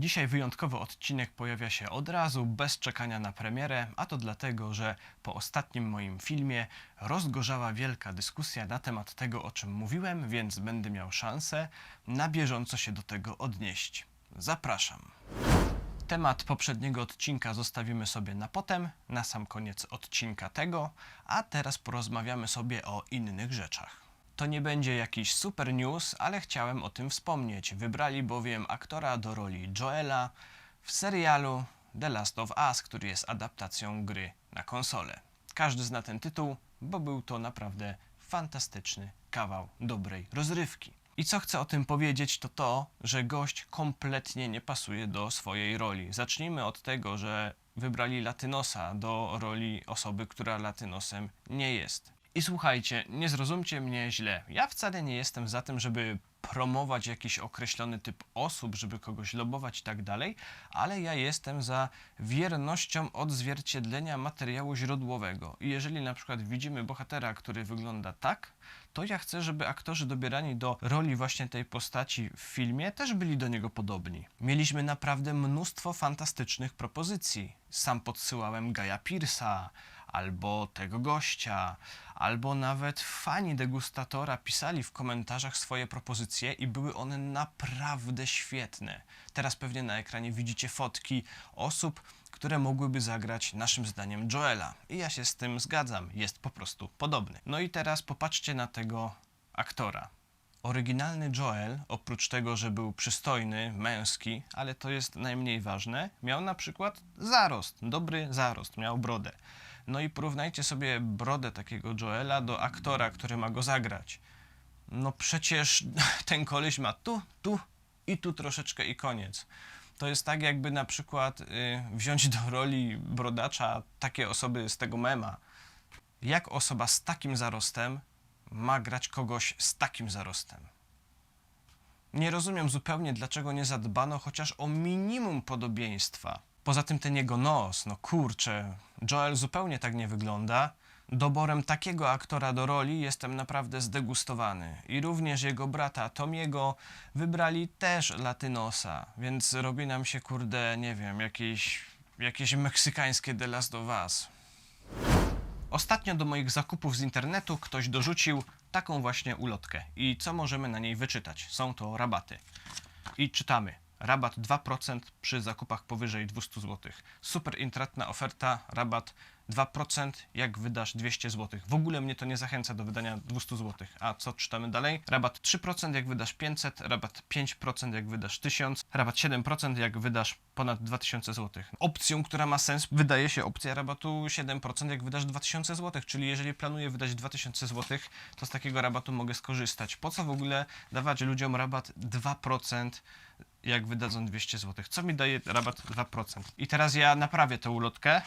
Dzisiaj wyjątkowy odcinek pojawia się od razu, bez czekania na premierę, a to dlatego, że po ostatnim moim filmie rozgorzała wielka dyskusja na temat tego, o czym mówiłem, więc będę miał szansę na bieżąco się do tego odnieść. Zapraszam. Temat poprzedniego odcinka zostawimy sobie na potem, na sam koniec odcinka tego, a teraz porozmawiamy sobie o innych rzeczach. To nie będzie jakiś super news, ale chciałem o tym wspomnieć. Wybrali bowiem aktora do roli Joela w serialu The Last of Us, który jest adaptacją gry na konsolę. Każdy zna ten tytuł, bo był to naprawdę fantastyczny kawał dobrej rozrywki. I co chcę o tym powiedzieć, to to, że gość kompletnie nie pasuje do swojej roli. Zacznijmy od tego, że wybrali Latynosa do roli osoby, która Latynosem nie jest. I słuchajcie, nie zrozumcie mnie źle. Ja wcale nie jestem za tym, żeby promować jakiś określony typ osób, żeby kogoś lobować i tak dalej, ale ja jestem za wiernością odzwierciedlenia materiału źródłowego. I jeżeli na przykład widzimy bohatera, który wygląda tak, to ja chcę, żeby aktorzy dobierani do roli właśnie tej postaci w filmie też byli do niego podobni. Mieliśmy naprawdę mnóstwo fantastycznych propozycji. Sam podsyłałem Gaja Pierce'a, albo tego gościa, albo nawet fani degustatora pisali w komentarzach swoje propozycje i były one naprawdę świetne. Teraz pewnie na ekranie widzicie fotki osób, które mogłyby zagrać naszym zdaniem Joela. I ja się z tym zgadzam, jest po prostu podobny. No i teraz popatrzcie na tego aktora. Oryginalny Joel, oprócz tego, że był przystojny, męski, ale to jest najmniej ważne, miał na przykład zarost, dobry zarost, miał brodę. No i porównajcie sobie brodę takiego Joela do aktora, który ma go zagrać. No przecież ten koleś ma tu, tu i tu troszeczkę i koniec. To jest tak, jakby na przykład y, wziąć do roli brodacza takie osoby z tego mema. Jak osoba z takim zarostem ma grać kogoś z takim zarostem? Nie rozumiem zupełnie, dlaczego nie zadbano chociaż o minimum podobieństwa. Poza tym ten jego nos, no kurczę, Joel zupełnie tak nie wygląda. Doborem takiego aktora do roli jestem naprawdę zdegustowany. I również jego brata Tomiego wybrali też Latynosa, więc robi nam się, kurde, nie wiem, jakieś, jakieś meksykańskie The Last of Us. Ostatnio do moich zakupów z internetu ktoś dorzucił taką właśnie ulotkę. I co możemy na niej wyczytać? Są to rabaty. I czytamy. Rabat 2% przy zakupach powyżej 200 zł. Super intratna oferta, rabat 2% jak wydasz 200 zł. W ogóle mnie to nie zachęca do wydania 200 zł. A co czytamy dalej? Rabat 3% jak wydasz 500, rabat 5% jak wydasz 1000, rabat 7% jak wydasz ponad 2000 zł. Opcją, która ma sens, wydaje się opcja rabatu 7% jak wydasz 2000 zł, czyli jeżeli planuję wydać 2000 zł, to z takiego rabatu mogę skorzystać. Po co w ogóle dawać ludziom rabat 2%? Jak wydadzą 200 zł. Co mi daje rabat 2%? I teraz ja naprawię tę ulotkę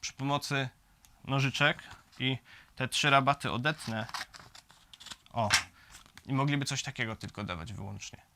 przy pomocy nożyczek i te trzy rabaty odetnę. O, i mogliby coś takiego tylko dawać wyłącznie.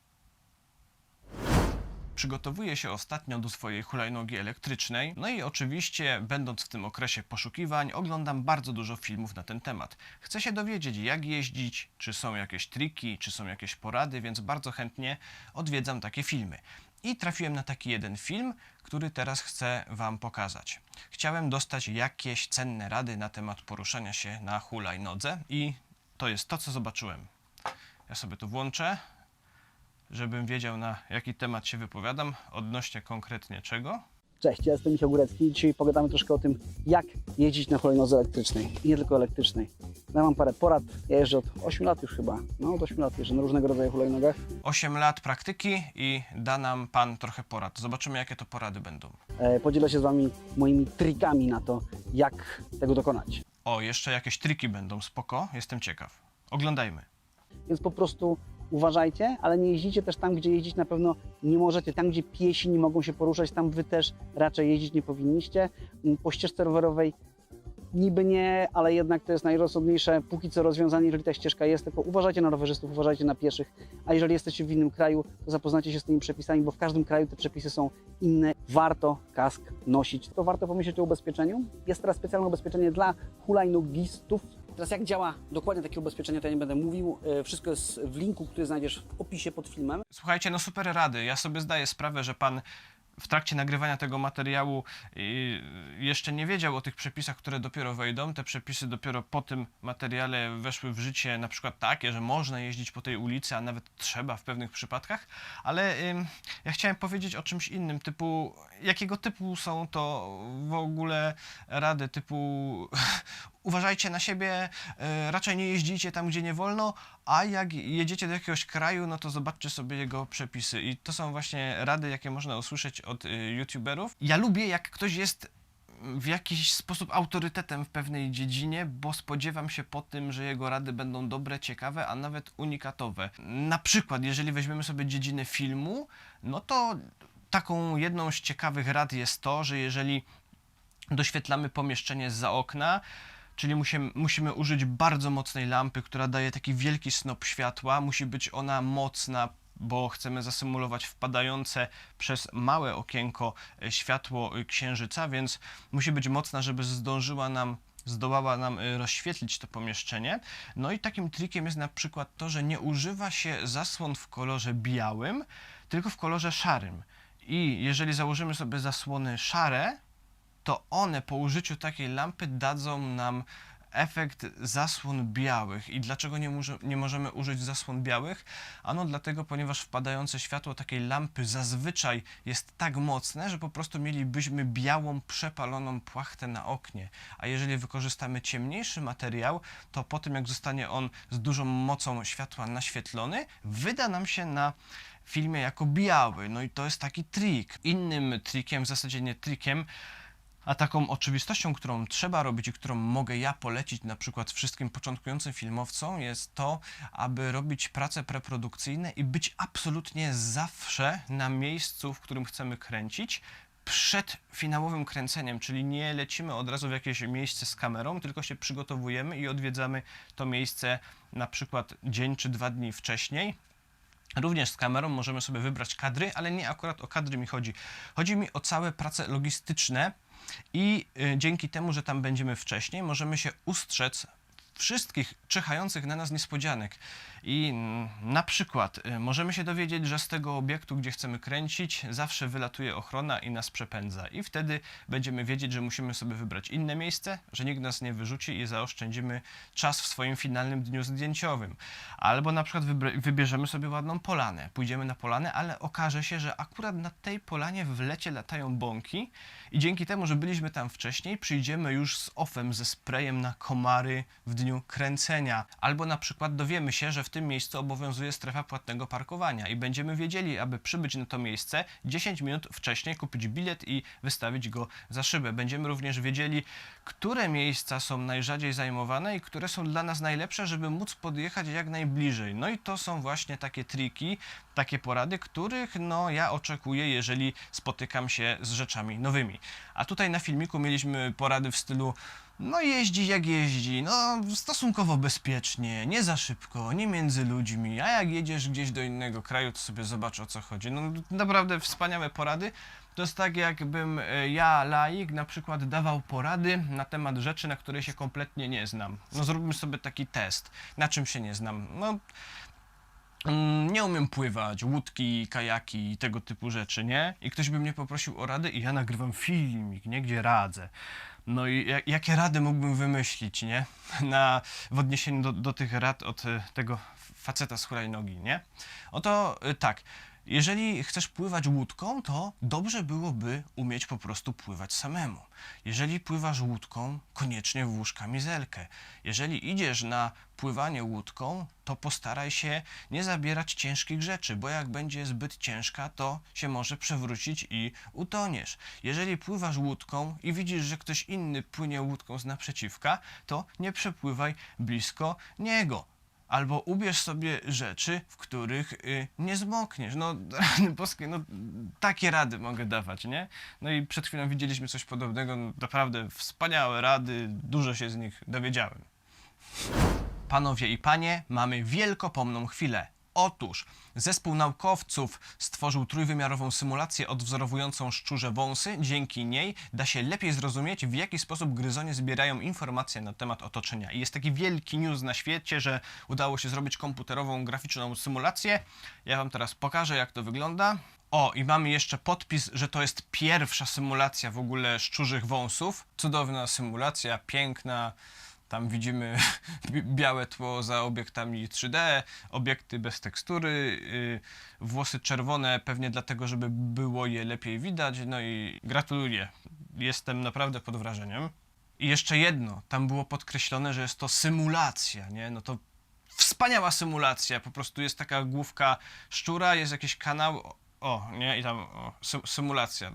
Przygotowuję się ostatnio do swojej hulajnogi elektrycznej, no i oczywiście, będąc w tym okresie poszukiwań, oglądam bardzo dużo filmów na ten temat. Chcę się dowiedzieć, jak jeździć, czy są jakieś triki, czy są jakieś porady, więc bardzo chętnie odwiedzam takie filmy. I trafiłem na taki jeden film, który teraz chcę Wam pokazać. Chciałem dostać jakieś cenne rady na temat poruszania się na hulajnodze i to jest to, co zobaczyłem. Ja sobie to włączę żebym wiedział na jaki temat się wypowiadam, odnośnie konkretnie czego. Cześć, ja jestem Michał Górecki i dzisiaj pogadamy troszkę o tym, jak jeździć na hulajnodze elektrycznej i nie tylko elektrycznej. Ja mam parę porad, ja jeżdżę od 8 lat już chyba, no od 8 lat jeżdżę na różnego rodzaju hulajnogach. 8 lat praktyki i da nam Pan trochę porad. Zobaczymy, jakie to porady będą. E, podzielę się z Wami moimi trikami na to, jak tego dokonać. O, jeszcze jakieś triki będą, spoko, jestem ciekaw. Oglądajmy. Więc po prostu uważajcie, ale nie jeździcie też tam, gdzie jeździć na pewno nie możecie. Tam, gdzie piesi nie mogą się poruszać, tam Wy też raczej jeździć nie powinniście. Mm, Po ścieżce rowerowej niby nie, ale jednak to jest najrozsądniejsze póki co rozwiązanie, jeżeli ta ścieżka jest, tylko uważajcie na rowerzystów, uważajcie na pieszych, a jeżeli jesteście w innym kraju, to zapoznajcie się z tymi przepisami, bo w każdym kraju te przepisy są inne. Warto kask nosić. To warto pomyśleć o ubezpieczeniu. Jest teraz specjalne ubezpieczenie dla hulajnogistów, Teraz jak działa dokładnie takie ubezpieczenie, to ja nie będę mówił. E, Wszystko jest w linku, który znajdziesz w opisie pod filmem. Słuchajcie, no super rady. Ja sobie zdaję sprawę, że pan w trakcie nagrywania tego materiału y, jeszcze nie wiedział o tych przepisach, które dopiero wejdą. Te przepisy dopiero po tym materiale weszły w życie, na przykład takie, że można jeździć po tej ulicy, a nawet trzeba w pewnych przypadkach. Ale ja chciałem powiedzieć o czymś innym, typu jakiego typu są to w ogóle rady, typu uważajcie na siebie, y, raczej nie jeździcie tam, gdzie nie wolno, a jak jedziecie do jakiegoś kraju, no to zobaczcie sobie jego przepisy. I to są właśnie rady, jakie można usłyszeć od y, youtuberów. Ja lubię, jak ktoś jest w jakiś sposób autorytetem w pewnej dziedzinie, bo spodziewam się po tym, że jego rady będą dobre, ciekawe, a nawet unikatowe. Na przykład, jeżeli weźmiemy sobie dziedzinę filmu, no to taką jedną z ciekawych rad jest to, że jeżeli doświetlamy pomieszczenie za okna, czyli musimy, musimy użyć bardzo mocnej lampy, która daje taki wielki snop światła. Musi być ona mocna, bo chcemy zasymulować wpadające przez małe okienko e, światło e, księżyca, więc musi być mocna, żeby zdążyła nam zdołała nam e, rozświetlić to pomieszczenie. No i takim trikiem jest na przykład to, że nie używa się zasłon w kolorze białym, tylko w kolorze szarym. I jeżeli założymy sobie zasłony szare, to one po użyciu takiej lampy dadzą nam efekt zasłon białych. I dlaczego nie, może, nie możemy użyć zasłon białych? Ano dlatego, ponieważ wpadające światło takiej lampy zazwyczaj jest tak mocne, że po prostu mielibyśmy białą, przepaloną płachtę na oknie. A jeżeli wykorzystamy ciemniejszy materiał, to po tym jak zostanie on z dużą mocą światła naświetlony, wyda nam się na filmie jako biały. No i to jest taki trik. Innym trikiem, w zasadzie nie trikiem, a taką oczywistością, którą trzeba robić i którą mogę ja polecić na przykład wszystkim początkującym filmowcom, jest to, aby robić prace preprodukcyjne i być absolutnie zawsze na miejscu, w którym chcemy kręcić. Przed finałowym kręceniem, czyli nie lecimy od razu w jakieś miejsce z kamerą, tylko się przygotowujemy i odwiedzamy to miejsce na przykład dzień czy dwa dni wcześniej, Również z kamerą możemy sobie wybrać kadry, ale nie akurat o kadry mi chodzi. Chodzi mi o całe prace logistyczne i y, dzięki temu, że tam będziemy wcześniej, możemy się ustrzec wszystkich czyhających na nas niespodzianek. I na przykład y, możemy się dowiedzieć, że z tego obiektu, gdzie chcemy kręcić, zawsze wylatuje ochrona i nas przepędza. I wtedy będziemy wiedzieć, że musimy sobie wybrać inne miejsce, że nikt nas nie wyrzuci i zaoszczędzimy czas w swoim finalnym dniu zdjęciowym. Albo na przykład wybierzemy sobie ładną polanę. Pójdziemy na polanę, ale okaże się, że akurat na tej polanie w lecie latają bąki i dzięki temu, że byliśmy tam wcześniej, przyjdziemy już z ofem, ze sprayem na komary w dniu kręcenia. Albo na przykład dowiemy się, że w tym miejscu obowiązuje strefa płatnego parkowania i będziemy wiedzieli, aby przybyć na to miejsce 10 minut wcześniej, kupić bilet i wystawić go za szybę. Będziemy również wiedzieli, które miejsca są najrzadziej zajmowane i które są dla nas najlepsze, żeby móc podjechać jak najbliżej. No i to są właśnie takie triki, takie porady, których no ja oczekuję, jeżeli spotykam się z rzeczami nowymi. A tutaj na filmiku mieliśmy porady w stylu no jeździ jak jeździ, no stosunkowo bezpiecznie, nie za szybko, nie między ludźmi, a jak jedziesz gdzieś do innego kraju, to sobie zobacz o co chodzi. No naprawdę wspaniałe porady. To jest tak, jakbym e, ja, laik, na przykład dawał porady na temat rzeczy, na które się kompletnie nie znam. No zróbmy sobie taki test. Na czym się nie znam? No Mm, nie umiem pływać, łódki, kajaki i tego typu rzeczy, nie? I ktoś by mnie poprosił o radę i ja nagrywam filmik, nie? Gdzie radzę. No i jak, jakie rady mógłbym wymyślić, nie? Na, w odniesieniu do, do tych rad od e, tego faceta z hulajnogi, nie? Oto e, tak, jeżeli chcesz pływać łódką, to dobrze byłoby umieć po prostu pływać samemu. Jeżeli pływasz łódką, koniecznie włóż kamizelkę. Jeżeli idziesz na pływanie łódką, to postaraj się nie zabierać ciężkich rzeczy, bo jak będzie zbyt ciężka, to się może przewrócić i utoniesz. Jeżeli pływasz łódką i widzisz, że ktoś inny płynie łódką z naprzeciwka, to nie przepływaj blisko niego. Albo ubierz sobie rzeczy, w których y, nie zmokniesz. No, rany boskie, no takie rady mogę dawać, nie? No i przed chwilą widzieliśmy coś podobnego. No, naprawdę wspaniałe rady, dużo się z nich dowiedziałem. Panowie i panie, mamy wielkopomną chwilę. Otóż zespół naukowców stworzył trójwymiarową symulację odwzorowującą szczurze wąsy. Dzięki niej da się lepiej zrozumieć, w jaki sposób gryzonie zbierają informacje na temat otoczenia. I jest taki wielki news na świecie, że udało się zrobić komputerową, graficzną symulację. Ja Wam teraz pokażę, jak to wygląda. O, i mamy jeszcze podpis, że to jest pierwsza symulacja w ogóle szczurzych wąsów. Cudowna symulacja, piękna. Tam widzimy bi- białe tło za obiektami 3D, obiekty bez tekstury, yy, włosy czerwone, pewnie dlatego, żeby było je lepiej widać. No i gratuluję. Jestem naprawdę pod wrażeniem. I jeszcze jedno, tam było podkreślone, że jest to symulacja, nie? No to wspaniała symulacja. Po prostu jest taka główka szczura, jest jakiś kanał. O, nie? I tam o, sy- symulacja.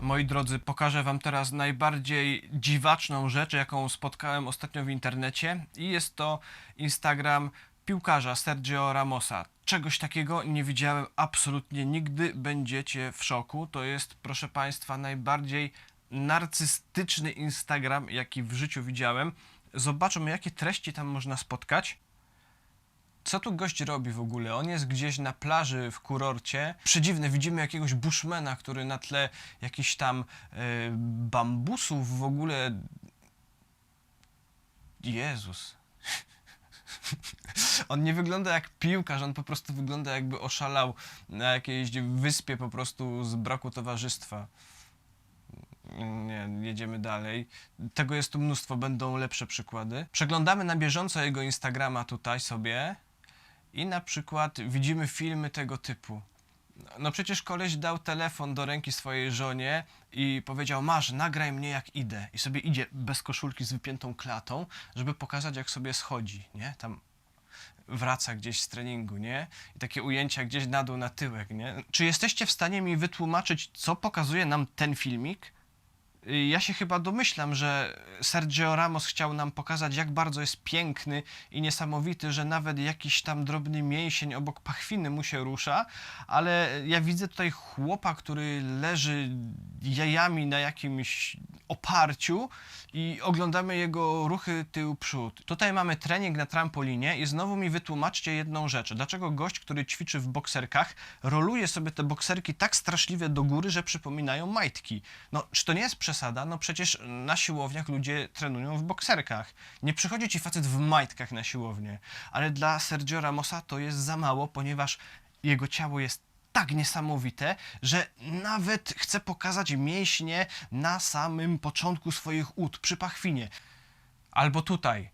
Moi drodzy, pokażę Wam teraz najbardziej dziwaczną rzecz, jaką spotkałem ostatnio w internecie, i jest to Instagram piłkarza Sergio Ramosa. Czegoś takiego nie widziałem absolutnie nigdy. Będziecie w szoku. To jest, proszę Państwa, najbardziej narcystyczny Instagram, jaki w życiu widziałem. Zobaczmy, jakie treści tam można spotkać. Co tu gość robi w ogóle? On jest gdzieś na plaży w kurorcie. Przedziwne, widzimy jakiegoś bushmana, który na tle jakichś tam e, bambusów w ogóle. Jezus. On nie wygląda jak piłkarz, on po prostu wygląda jakby oszalał na jakiejś wyspie po prostu z braku towarzystwa. Nie, jedziemy dalej. Tego jest tu mnóstwo, będą lepsze przykłady. Przeglądamy na bieżąco jego Instagrama tutaj sobie i na przykład widzimy filmy tego typu. No przecież koleś dał telefon do ręki swojej żonie i powiedział, masz, nagraj mnie jak idę. I sobie idzie bez koszulki z wypiętą klatą, żeby pokazać jak sobie schodzi, nie? Tam wraca gdzieś z treningu, nie? I takie ujęcia gdzieś na dół, na tyłek, nie? Czy jesteście w stanie mi wytłumaczyć, co pokazuje nam ten filmik? Ja się chyba domyślam, że Sergio Ramos chciał nam pokazać, jak bardzo jest piękny i niesamowity, że nawet jakiś tam drobny mięsień obok pachwiny mu się rusza, ale ja widzę tutaj chłopa, który leży jajami na jakimś oparciu i oglądamy jego ruchy tył-przód. Tutaj mamy trening na trampolinie i znowu mi wytłumaczcie jedną rzecz. Dlaczego gość, który ćwiczy w bokserkach, roluje sobie te bokserki tak straszliwie do góry, że przypominają majtki? No, czy to nie jest przesada? No przecież na siłowniach ludzie trenują w bokserkach. Nie przychodzi ci facet w majtkach na siłownię. Ale dla Sergio Ramosa to jest za mało, ponieważ jego ciało jest tak niesamowite, że nawet chce pokazać mięśnie na samym początku swoich ud, przy pachwinie. Albo tutaj.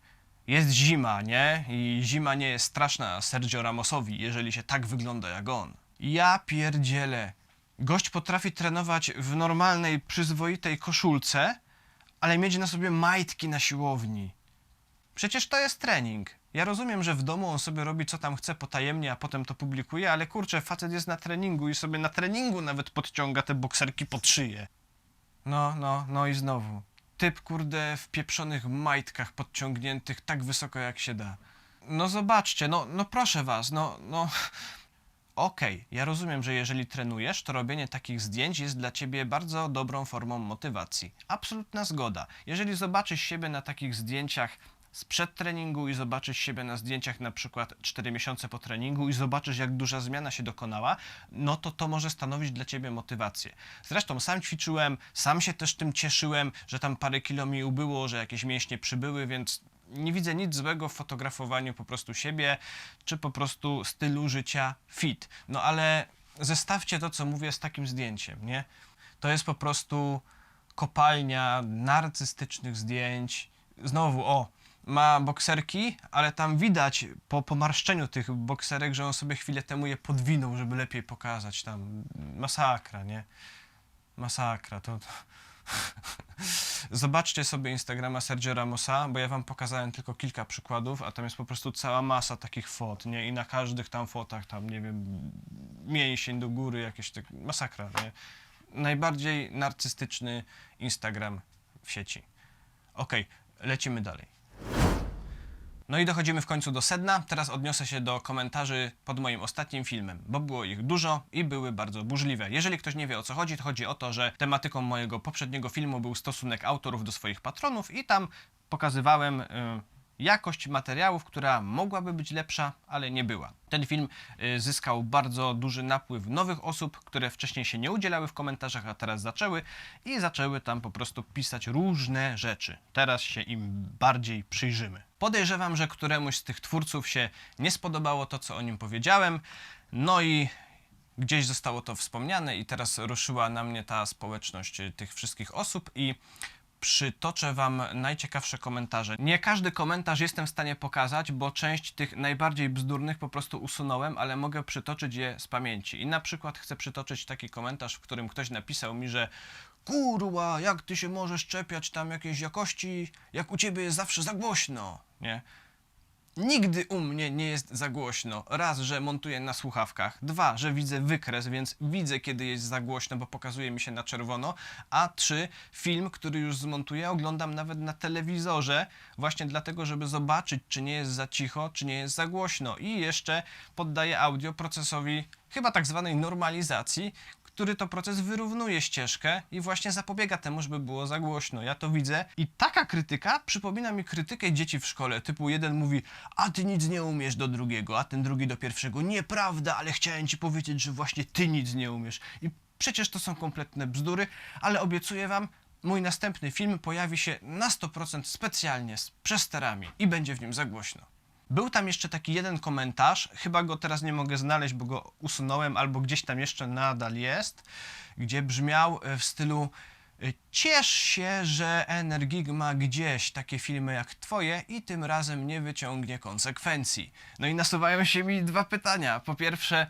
Jest zima, nie? I zima nie jest straszna Sergio Ramosowi, jeżeli się tak wygląda jak on. Ja pierdzielę. Gość potrafi trenować w normalnej, przyzwoitej koszulce, ale mieć na sobie majtki na siłowni. Przecież to jest trening. Ja rozumiem, że w domu on sobie robi co tam chce potajemnie, a potem to publikuje, ale kurczę, facet jest na treningu i sobie na treningu nawet podciąga te bokserki pod szyję. No, no, no i znowu. Typ, kurde, w pieprzonych majtkach podciągniętych tak wysoko jak się da. No zobaczcie, no, no proszę was, no, no... Okej, ja rozumiem, że jeżeli trenujesz, to robienie takich zdjęć jest dla ciebie bardzo dobrą formą motywacji. Absolutna zgoda. Jeżeli zobaczysz siebie na takich zdjęciach sprzed treningu i zobaczysz siebie na zdjęciach na przykład 4 miesiące po treningu i zobaczysz jak duża zmiana się dokonała, no to to może stanowić dla ciebie motywację. Zresztą sam ćwiczyłem, sam się też tym cieszyłem, że tam parę kilo mi ubyło, że jakieś mięśnie przybyły, więc nie widzę nic złego w fotografowaniu po prostu siebie, czy po prostu stylu życia fit. No ale zestawcie to, co mówię, z takim zdjęciem, nie? To jest po prostu kopalnia narcystycznych zdjęć. Znowu, o, ma bokserki, ale tam widać po pomarszczeniu tych bokserek, że on sobie chwilę temu je podwinął, żeby lepiej pokazać tam. Masakra, nie? Masakra, to... to... Zobaczcie sobie Instagrama Sergio Ramosa, bo ja wam pokazałem tylko kilka przykładów, a tam jest po prostu cała masa takich fot, nie? I na każdych tam fotach, tam nie wiem, mięsień do góry, jakieś tak, masakra, nie? Najbardziej narcystyczny Instagram w sieci. Okej, lecimy dalej. No i dochodzimy w końcu do sedna. Teraz odniosę się do komentarzy pod moim ostatnim filmem, bo było ich dużo i były bardzo burzliwe. Jeżeli ktoś nie wie o co chodzi, to chodzi o to, że tematyką mojego poprzedniego filmu był stosunek autorów do swoich patronów i tam pokazywałem y, jakość materiałów, która mogłaby być lepsza, ale nie była. Ten film y, zyskał bardzo duży napływ nowych osób, które wcześniej się nie udzielały w komentarzach, a teraz zaczęły i zaczęły tam po prostu pisać różne rzeczy. Teraz się im bardziej przyjrzymy. Podejrzewam, że któremuś z tych twórców się nie spodobało to, co o nim powiedziałem, no i gdzieś zostało to wspomniane i teraz ruszyła na mnie ta społeczność y, tych wszystkich osób i przytoczę Wam najciekawsze komentarze. Nie każdy komentarz jestem w stanie pokazać, bo część tych najbardziej bzdurnych po prostu usunąłem, ale mogę przytoczyć je z pamięci. I na przykład chcę przytoczyć taki komentarz, w którym ktoś napisał mi, że kurwa, jak ty się możesz czepiać tam jakiejś jakości, jak u ciebie jest zawsze za głośno, nie? Nigdy u mnie nie jest za głośno. Raz, że montuję na słuchawkach. Dwa, że widzę wykres, więc widzę, kiedy jest za głośno, bo pokazuje mi się na czerwono. A trzy, film, który już zmontuję, oglądam nawet na telewizorze, właśnie dlatego, żeby zobaczyć, czy nie jest za cicho, czy nie jest za głośno. I jeszcze poddaję audio procesowi chyba tak zwanej normalizacji, który to proces wyrównuje ścieżkę i właśnie zapobiega temu, żeby było za głośno. Ja to widzę i taka krytyka przypomina mi krytykę dzieci w szkole. Typu jeden mówi, a ty nic nie umiesz do drugiego, a ten drugi do pierwszego. Nieprawda, ale chciałem ci powiedzieć, że właśnie ty nic nie umiesz. I przecież to są kompletne bzdury, ale obiecuję wam, mój następny film pojawi się na 100% specjalnie z przesterami i będzie w nim za głośno. Był tam jeszcze taki jeden komentarz, chyba go teraz nie mogę znaleźć, bo go usunąłem, albo gdzieś tam jeszcze nadal jest, gdzie brzmiał e, w stylu e, Ciesz się, że Energig ma gdzieś takie filmy jak twoje i tym razem nie wyciągnie konsekwencji. No i nasuwają się mi dwa pytania. Po pierwsze,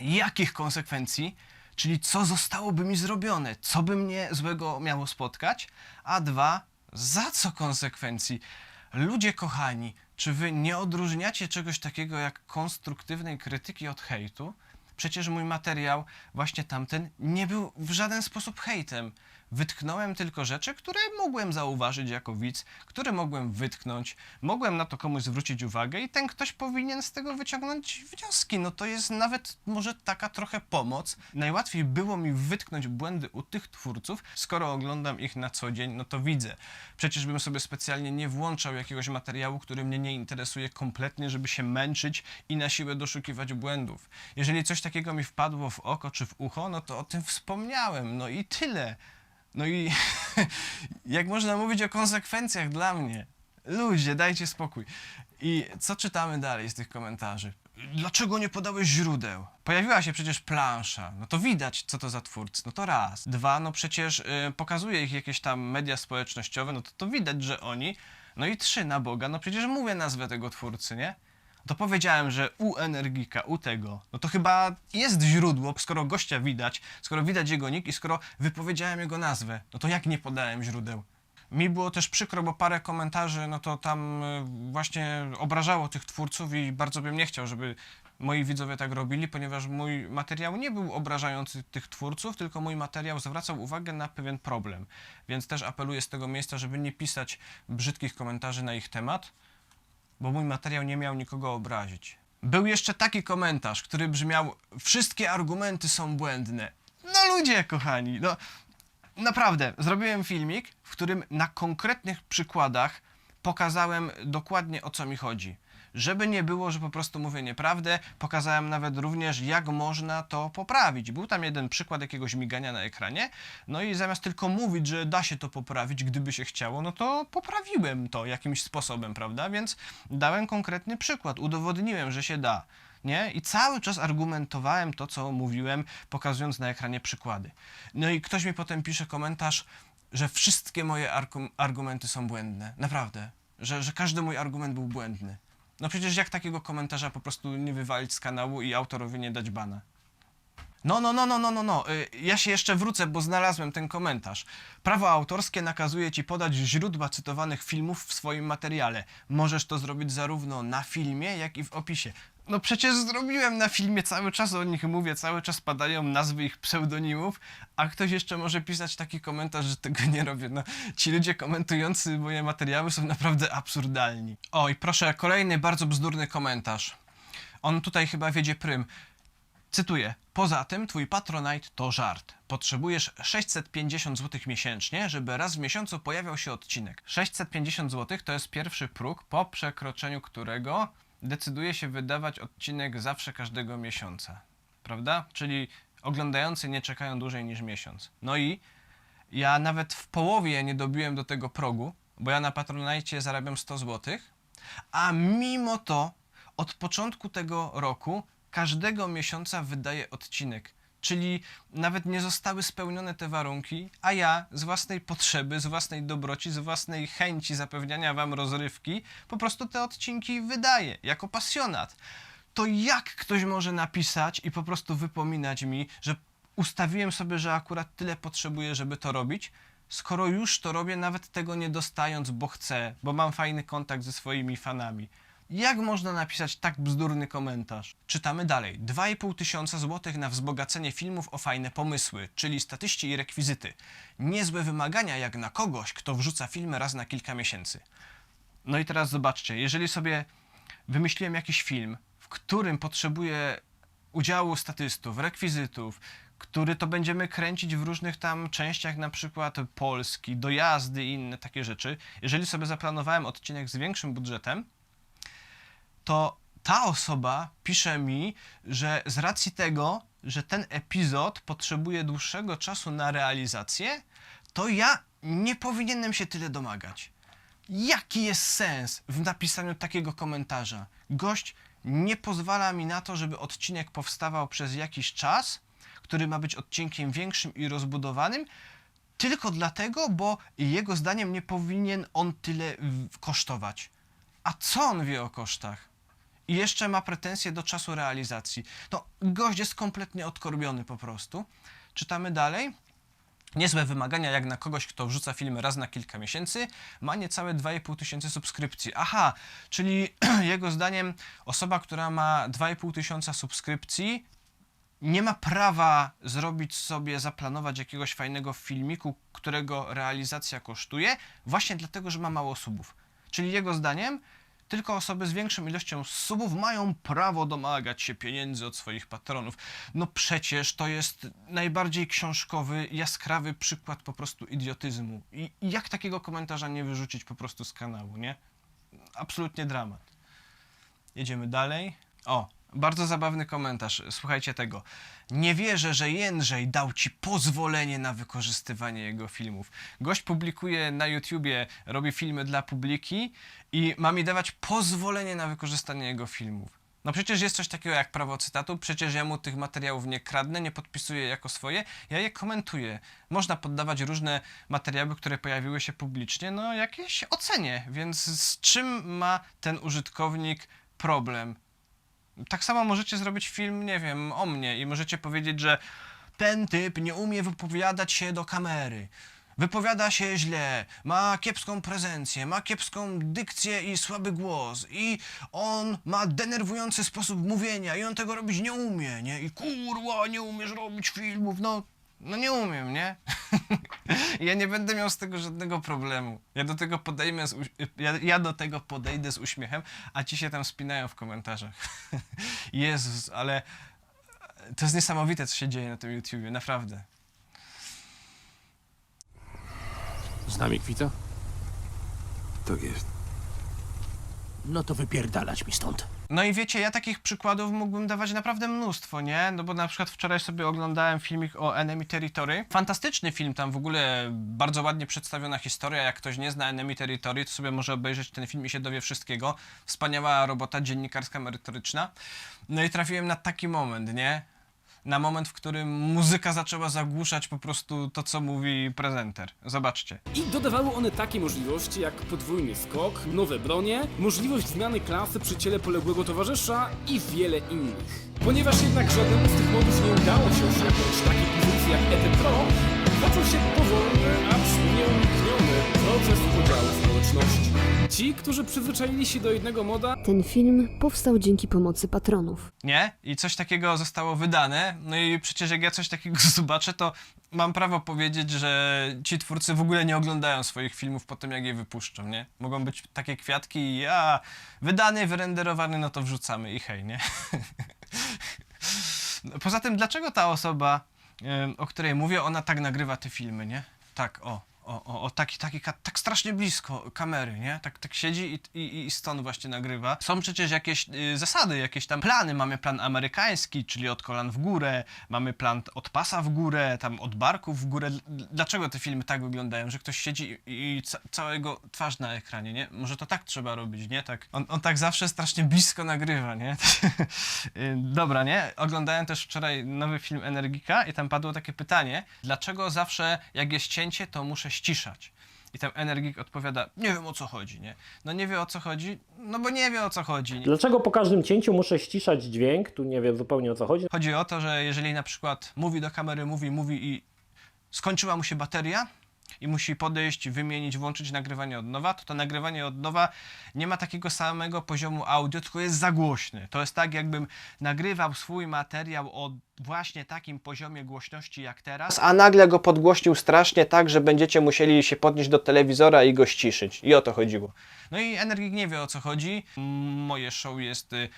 jakich konsekwencji? Czyli co zostałoby mi zrobione? Co by mnie złego miało spotkać? A dwa, za co konsekwencji? Ludzie kochani, czy wy nie odróżniacie czegoś takiego jak konstruktywnej krytyki od hejtu? Przecież mój materiał, właśnie tamten, nie był w żaden sposób hejtem. Wytknąłem tylko rzeczy, które mogłem zauważyć jako widz, które mogłem wytknąć, mogłem na to komuś zwrócić uwagę i ten ktoś powinien z tego wyciągnąć wnioski. No to jest nawet może taka trochę pomoc. Najłatwiej było mi wytknąć błędy u tych twórców, skoro oglądam ich na co dzień, no to widzę. Przecież bym sobie specjalnie nie włączał jakiegoś materiału, który mnie nie interesuje kompletnie, żeby się męczyć i na siłę doszukiwać błędów. Jeżeli coś takiego mi wpadło w oko czy w ucho, no to o tym wspomniałem, no i tyle. No i jak można mówić o konsekwencjach dla mnie? Ludzie, dajcie spokój. I co czytamy dalej z tych komentarzy? Dlaczego nie podałeś źródeł? Pojawiła się przecież plansza. No to widać, co to za twórcy. No to raz. Dwa, no przecież y, pokazuje ich jakieś tam media społecznościowe, no to to widać, że oni. No i trzy, na Boga, no przecież mówię nazwę tego twórcy, nie? To powiedziałem, że u Energika, u tego, no to chyba jest źródło, skoro gościa widać, skoro widać jego nick i skoro wypowiedziałem jego nazwę, no to jak nie podałem źródeł? Mi było też przykro, bo parę komentarzy, no to tam y, właśnie obrażało tych twórców i bardzo bym nie chciał, żeby moi widzowie tak robili, ponieważ mój materiał nie był obrażający tych twórców, tylko mój materiał zwracał uwagę na pewien problem. Więc też apeluję z tego miejsca, żeby nie pisać brzydkich komentarzy na ich temat, bo mój materiał nie miał nikogo obrazić. Był jeszcze taki komentarz, który brzmiał: Wszystkie argumenty są błędne. No ludzie, kochani, no naprawdę, zrobiłem filmik, w którym na konkretnych przykładach pokazałem dokładnie o co mi chodzi. Żeby nie było, że po prostu mówię nieprawdę, pokazałem nawet również, jak można to poprawić. Był tam jeden przykład jakiegoś migania na ekranie, no i zamiast tylko mówić, że da się to poprawić, gdyby się chciało, no to poprawiłem to jakimś sposobem, prawda? Więc dałem konkretny przykład, udowodniłem, że się da. Nie? I cały czas argumentowałem to, co mówiłem, pokazując na ekranie przykłady. No i ktoś mi potem pisze komentarz, że wszystkie moje argu- argumenty są błędne. Naprawdę. Że, że każdy mój argument był błędny. No przecież jak takiego komentarza po prostu nie wywalić z kanału i autorowi nie dać bana? No, no, no, no, no, no, no. Y, Ja się jeszcze wrócę, bo znalazłem ten komentarz. Prawo autorskie nakazuje ci podać źródła cytowanych filmów w swoim materiale. Możesz to zrobić zarówno na filmie, jak i w opisie. No przecież zrobiłem na filmie, cały czas o nich mówię, cały czas padają nazwy ich pseudonimów, a ktoś jeszcze może pisać taki komentarz, że tego nie robię. No, ci ludzie komentujący moje materiały są naprawdę absurdalni. O, i proszę, kolejny bardzo bzdurny komentarz. On tutaj chyba wiedzie prym. Cytuję. Poza tym twój Patronite to żart. Potrzebujesz 650 zł miesięcznie, żeby raz w miesiącu pojawiał się odcinek. 650 zł to jest pierwszy próg, po przekroczeniu którego decyduje się wydawać odcinek zawsze każdego miesiąca. Prawda? Czyli oglądający nie czekają dłużej niż miesiąc. No i ja nawet w połowie nie dobiłem do tego progu, bo ja na Patronite zarabiam 100 zł, a mimo to od początku tego roku każdego miesiąca wydaję odcinek. Czyli nawet nie zostały spełnione te warunki, a ja z własnej potrzeby, z własnej dobroci, z własnej chęci zapewniania wam rozrywki, po prostu te odcinki wydaję jako pasjonat. To jak ktoś może napisać i po prostu wypominać mi, że ustawiłem sobie, że akurat tyle potrzebuję, żeby to robić, skoro już to robię, nawet tego nie dostając, bo chcę, bo mam fajny kontakt ze swoimi fanami. Jak można napisać tak bzdurny komentarz? Czytamy dalej. 2,5 tysiąca złotych na wzbogacenie filmów o fajne pomysły, czyli statyści i rekwizyty. Niezłe wymagania jak na kogoś, kto wrzuca filmy raz na kilka miesięcy. No i teraz zobaczcie, jeżeli sobie wymyśliłem jakiś film, w którym potrzebuję udziału statystów, rekwizytów, który to będziemy kręcić w różnych tam częściach, na przykład Polski, dojazdy i inne takie rzeczy. Jeżeli sobie zaplanowałem odcinek z większym budżetem, to ta osoba pisze mi, że z racji tego, że ten epizod potrzebuje dłuższego czasu na realizację, to ja nie powinienem się tyle domagać. Jaki jest sens w napisaniu takiego komentarza? Gość nie pozwala mi na to, żeby odcinek powstawał przez jakiś czas, który ma być odcinkiem większym i rozbudowanym, tylko dlatego, bo jego zdaniem nie powinien on tyle kosztować. A co on wie o kosztach? I jeszcze ma pretensje do czasu realizacji. No, gość jest kompletnie odkorbiony po prostu. Czytamy dalej. Niezłe wymagania jak na kogoś, kto wrzuca filmy raz na kilka miesięcy, ma niecałe 2,5 tysiące subskrypcji. Aha, czyli jego zdaniem osoba, która ma 2,5 tysiąca subskrypcji, nie ma prawa zrobić sobie, zaplanować jakiegoś fajnego filmiku, którego realizacja kosztuje, właśnie dlatego, że ma mało subów. Czyli jego zdaniem tylko osoby z większą ilością subów mają prawo domagać się pieniędzy od swoich patronów. No przecież to jest najbardziej książkowy, jaskrawy przykład po prostu idiotyzmu. I jak takiego komentarza nie wyrzucić po prostu z kanału, nie? Absolutnie dramat. Jedziemy dalej. O, bardzo zabawny komentarz. Słuchajcie tego. Nie wierzę, że Jędrzej dał ci pozwolenie na wykorzystywanie jego filmów. Gość publikuje na YouTubie, robi filmy dla publiki i ma mi dawać pozwolenie na wykorzystanie jego filmów. No przecież jest coś takiego jak prawo cytatu, przecież ja mu tych materiałów nie kradnę, nie podpisuję jako swoje, ja je komentuję. Można poddawać różne materiały, które pojawiły się publicznie, no jakieś ocenie, więc z czym ma ten użytkownik problem? Tak samo możecie zrobić film, nie wiem, o mnie i możecie powiedzieć, że ten typ nie umie wypowiadać się do kamery. Wypowiada się źle, ma kiepską prezencję, ma kiepską dykcję i słaby głos i on ma denerwujący sposób mówienia i on tego robić nie umie, nie? I kurwa, nie umiesz robić filmów, no, no nie umiem, nie? Ja nie będę miał z tego żadnego problemu. Ja do tego podejmę z ja, ja do tego podejdę z uśmiechem, a ci się tam spinają w komentarzach. Jezus, ale to jest niesamowite, co się dzieje na tym YouTubie, naprawdę. Z nami kwita? Tak jest. No to wypierdalać mi stąd. No i wiecie, ja takich przykładów mógłbym dawać naprawdę mnóstwo, nie? No bo na przykład wczoraj sobie oglądałem filmik o Enemy Territory. Fantastyczny film, tam w ogóle bardzo ładnie przedstawiona historia. Jak ktoś nie zna Enemy Territory, to sobie może obejrzeć ten film i się dowie wszystkiego. Wspaniała robota dziennikarska, merytoryczna. No i trafiłem na taki moment, nie? Na moment, w którym muzyka zaczęła zagłuszać po prostu to, co mówi prezenter. Zobaczcie. I dodawały one takie możliwości jak podwójny skok, nowe bronie, możliwość zmiany klasy przy ciele poległego towarzysza i wiele innych. Ponieważ jednak żadnemu z tych modów nie udało się osiągnąć takiej pozycji jak ET Pro, zaczął się powolny, acz nieunikniony proces podziału społeczności. Ci, którzy przyzwyczaili się do jednego moda, Ten film powstał dzięki pomocy patronów. nie? I coś takiego zostało wydane. No i przecież jak ja coś takiego zobaczę, to mam prawo powiedzieć, że ci twórcy w ogóle nie oglądają swoich filmów po tym, jak je wypuszczą, nie? Mogą być takie kwiatki i ja, wydany, wyrenderowany, no to wrzucamy i hej, nie? Poza tym, dlaczego ta osoba, em, o której mówię, ona tak nagrywa te filmy, nie? Tak, o, o, o, o taki, taki, tak strasznie blisko kamery, nie? Tak, tak siedzi i, i, i stąd właśnie nagrywa. Są przecież jakieś y, zasady, jakieś tam plany. Mamy plan amerykański, czyli od kolan w górę, mamy plan od pasa w górę, tam od barków w górę. Dl- Dlaczego te filmy tak wyglądają, że ktoś siedzi i, i ca całego twarz na ekranie, nie? Może to tak trzeba robić, nie? Tak. On, on tak zawsze strasznie blisko nagrywa, nie? Y, Dobra, nie? Oglądałem też wczoraj nowy film Energika i tam padło takie pytanie, dlaczego zawsze jak jest cięcie, to muszę ściszać? I tam Energik odpowiada, nie wiem o co chodzi, nie? No nie wie o co chodzi, no bo nie wie o co chodzi. Dlaczego po każdym cięciu muszę ściszać dźwięk? Tu nie wiem zupełnie o co chodzi. Chodzi o to, że jeżeli na przykład mówi do kamery, mówi, mówi i skończyła mu się bateria i musi podejść, wymienić, włączyć nagrywanie od nowa, to to nagrywanie od nowa nie ma takiego samego poziomu audio, tylko jest za głośne. To jest tak, jakbym nagrywał swój materiał o właśnie takim poziomie głośności jak teraz, a nagle go podgłośnił strasznie tak, że będziecie musieli się podnieść do telewizora i go ściszyć. I o to chodziło. No i Energik nie wie o co chodzi. Moje show jest y,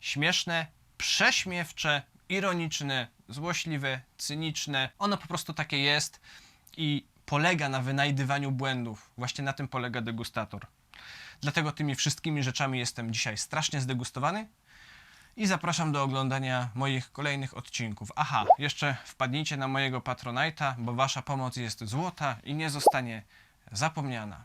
śmieszne, prześmiewcze, ironiczne, złośliwe, cyniczne. Ono po prostu takie jest i polega na wynajdywaniu błędów. Właśnie na tym polega degustator. Dlatego tymi wszystkimi rzeczami jestem dzisiaj strasznie zdegustowany i zapraszam do oglądania moich kolejnych odcinków. Aha, jeszcze wpadnijcie na mojego Patronite'a, bo wasza pomoc jest złota i nie zostanie zapomniana.